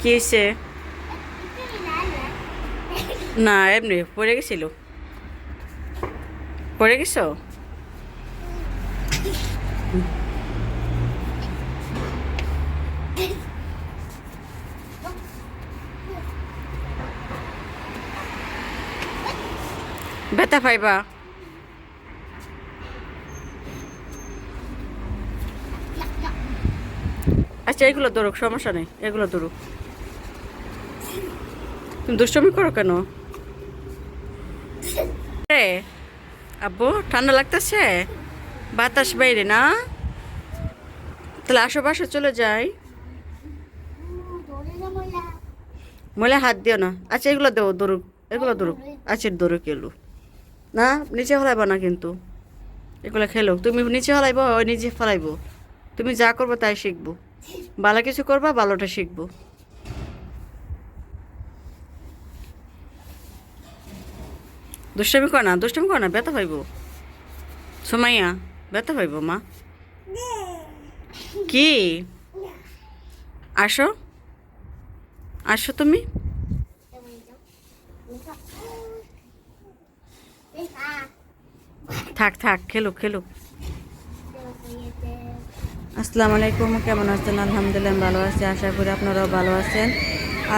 কি হয়েছে না, এমনি, পড়ে গেছিল। পড়ে গেছো? ব্যথা পাইবা? আচ্ছা এগুলো দৌড়ুক সমস্যা নেই, এগুলো ধরুক। তুমি দুষ্টমি করো কেন? আব্বু, ঠান্ডা লাগতেছে? বাতাস বাইরে না? তাহলে বাসা চলে যাই। মলে হাত দিও না। আচ্ছা এগুলো দেবো দরুক, এগুলো দরুক। আচ্ছা দৌড়ুক এলো। না, নিচে হলাইবা না কিন্তু। এগুলো খেলো। তুমি নিচে হলাইব ওই নিচে ফেলাইব। তুমি যা করব তাই শিখব। ভালো কিছু করবা, ভালোটা শিখব। দুষ্টামি কর না, দুষ্টামি কর না, ব্যথা পাইব। সোমাইয়া, ব্যথা পাইব, মা। কি? আসো। আসো তুমি। থাক থাক, খেলুক খেলুক। আসসালামু আলাইকুম, কেমন আছেন? আলহামদুলিল্লাহ, ভালো আছি, আশা করি আপনারাও ভালো আছেন।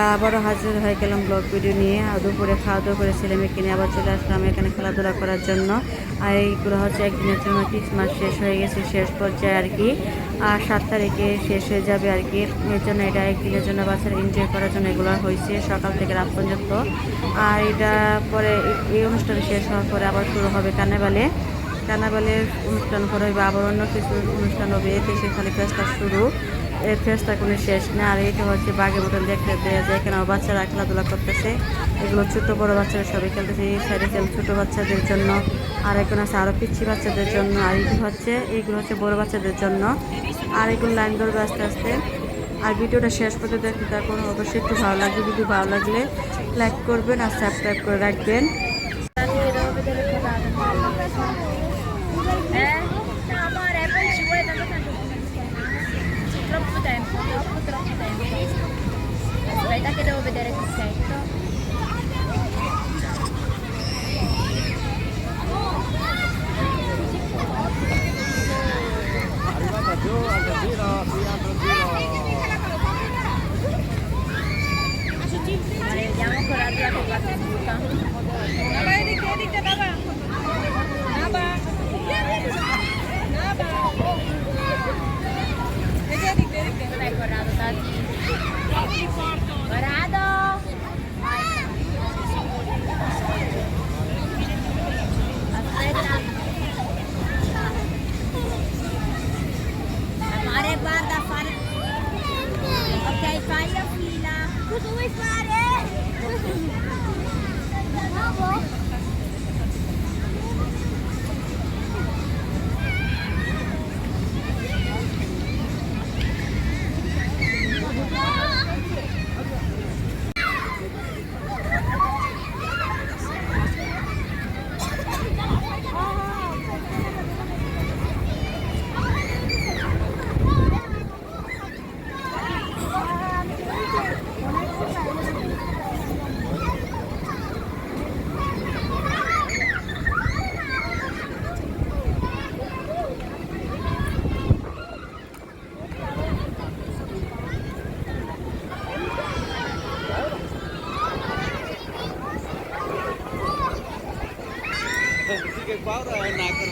আবারও হাজির হয়ে গেলাম ব্লগ ভিডিও নিয়ে। দুপুরে খাওয়া দাওয়া করে ছেলে আবার চলে আসলাম এখানে খেলাধুলা করার জন্য। আর এইগুলো হচ্ছে একদিনের জন্য ক্রিসমাস শেষ হয়ে গেছে, শেষ পর্যায়ে আর কি। আর সাত তারিখে শেষ হয়ে যাবে আর কি। এর জন্য এটা একদিনের জন্য বাচ্চারা এনজয় করার জন্য এগুলো হয়েছে সকাল থেকে রাত পর্যন্ত। আর এটা পরে এই অনুষ্ঠান শেষ হওয়ার পরে আবার শুরু হবে কানেবালে কানাবালের অনুষ্ঠান করে বা আবার অন্য কিছু অনুষ্ঠান হবে, এতে সে খালি ফেস্তা শুরু। এই ফেস্তা কোনো শেষ না। আর এটা হচ্ছে বাঘের মতন দেখতে যায়। এখানে বাচ্চারা খেলাধুলা করতেছে। এগুলো ছোট বড় বাচ্চারা সবাই খেলতেছে। এই সাইডে খেল ছোটো বাচ্চাদের জন্য। আর এখন আছে আরও পিচ্ছি বাচ্চাদের জন্য। আর এগুলো হচ্ছে এইগুলো হচ্ছে বড় বাচ্চাদের জন্য। আর এগুলো লাইন ধরবে আস্তে আস্তে। আর ভিডিওটা শেষ পর্যন্ত দেখতে থাকুন। অবশ্যই একটু ভালো লাগবে। ভিডিও ভালো লাগলে লাইক করবেন আর সাবস্ক্রাইব করে রাখবেন। che devo vedere il cassetto. Arrivata giù, altro giro, qui altro giro. Ma ne vediamo ancora la tua battuta. Naba, richiedite Naba. Naba. Naba. Richiedite, richiedite. Dai Corrado, dati. Dorado! ಸಾವಿರ ನಾಲ್ಕು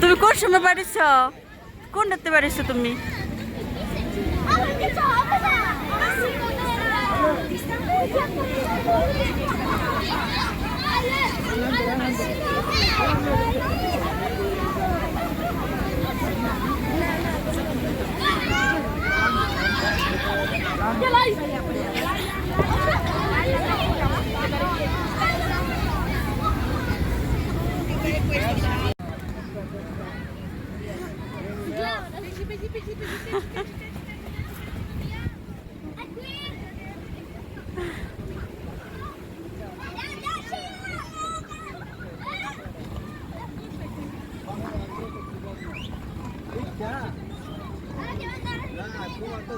তুমি কোন সময় বাড়িছ? কোন রাতে বাড়িছ তুমি?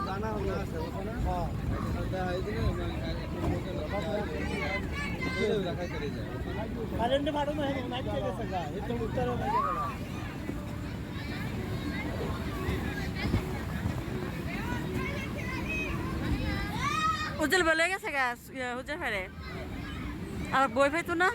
জানা হলো আছে ওখানে হ্যাঁ এই দিনে রাখাই করে যায় কারেন্ট ভাড়া না হয় মাইক থেকে সগা এই উত্তর মাইক করা উজ্জ্বল বলে গেছে গাছ উজ্জ্বল ফেরে আর বই ফাইতো না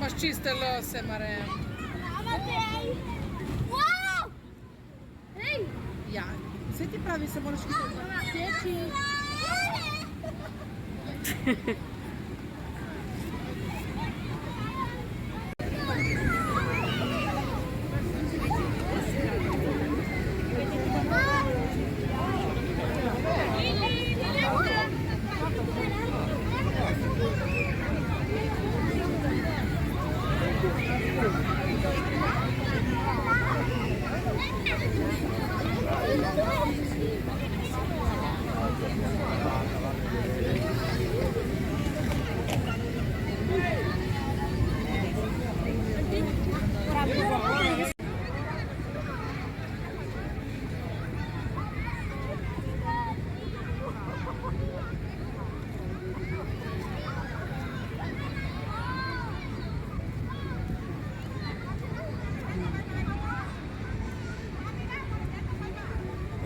Mas čiste lose, Marem. Senti pra mim, você mora no escritório.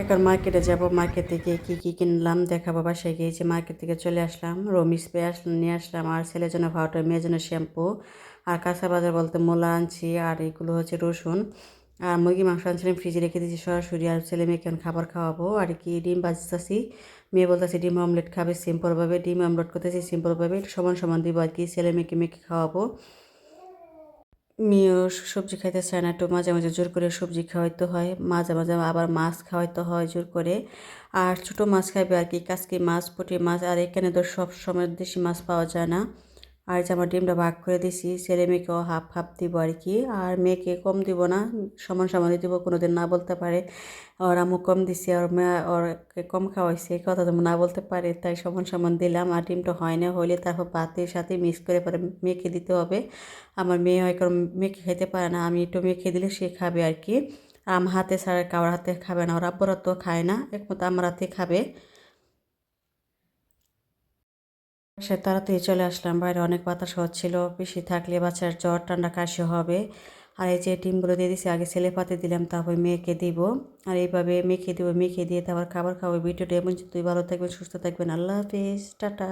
এখন মার্কেটে যাব মার্কেট থেকে কি কি কিনলাম দেখাবো বাসায় গিয়েছি মার্কেট থেকে চলে আসলাম, রমি স্প্রে আসলাম নিয়ে আসলাম, আর ছেলের জন্য পাউডার মেয়ের জন্য শ্যাম্পু আর কাঁচা বাজার বলতে মূলা আনছি, আর এগুলো হচ্ছে রসুন, আর মুরগি মাংস আনছিলাম ফ্রিজে রেখে দিয়েছি সরাসরি, আর ছেলে মেয়েকে এখন খাবার খাওয়াবো, আর কি ডিম বাজতেছি, মেয়ে বলতেছি ডিম অমলেট খাবে সিম্পলভাবে ডিম অমলেট করতেছি সিম্পলভাবে সমান সমান দিব, আর কি ছেলে মেয়েকে মেয়েকে খাওয়াবো মেয়েও সবজি খাইতে চায় না, একটু মাঝে মাঝে জোর করে সবজি খাওয়াইতে হয়, মাঝে মাঝে আবার মাছ খাওয়াইতে হয় জোর করে। আর ছোটো মাছ খাইবে আর কি কাসকি মাছ, পুঁটি মাছ, আর এখানে তো সব সময় দেশি মাছ পাওয়া যায় না। আর যে আমার ডিমটা ভাগ করে দিছি, ছেলে মেয়েকেও হাফ হাফ দিব আর কি। আর মেয়েকে কম দিব না, সমান সমান দিব কোনো দিন না বলতে পারে। ওর আমু কম দিছি আর ওরকে কম খাওয়াইছে, এই কথা না বলতে পারে, তাই সমান সমান দিলাম। আর ডিমটা হয় না, হইলে তারপর ভাতের সাথে মিক্স করে পরে মেয়েকে দিতে হবে। আমার মেয়ে হয় কারণ মেয়েকে খেতে পারে না, আমি একটু মেয়েকে দিলে সে খাবে আর কি। আম হাতে ছাড়া কারোর হাতে খাবে না, ওর আব্বরা তো খায় না একমতো আমার হাতে খাবে। সে তাড়াতাড়ি চলে আসলাম। বাইরে অনেক বাতাস হচ্ছিল। বেশি থাকলে বাচ্চার জ্বর, ঠান্ডা, কাশি হবে। আর এই যে ডিমগুলো দিয়ে দিছি, আগে ছেলে পাতে দিলাম, তারপর মেয়েকে দিব। আর এইভাবে মেখে দিব, মেখে দিয়ে তারপর খাবার খাব। ভিডিওটা এবং তুই ভালো থাকবেন, সুস্থ থাকবেন। আল্লাহ হাফিজ। টাটা।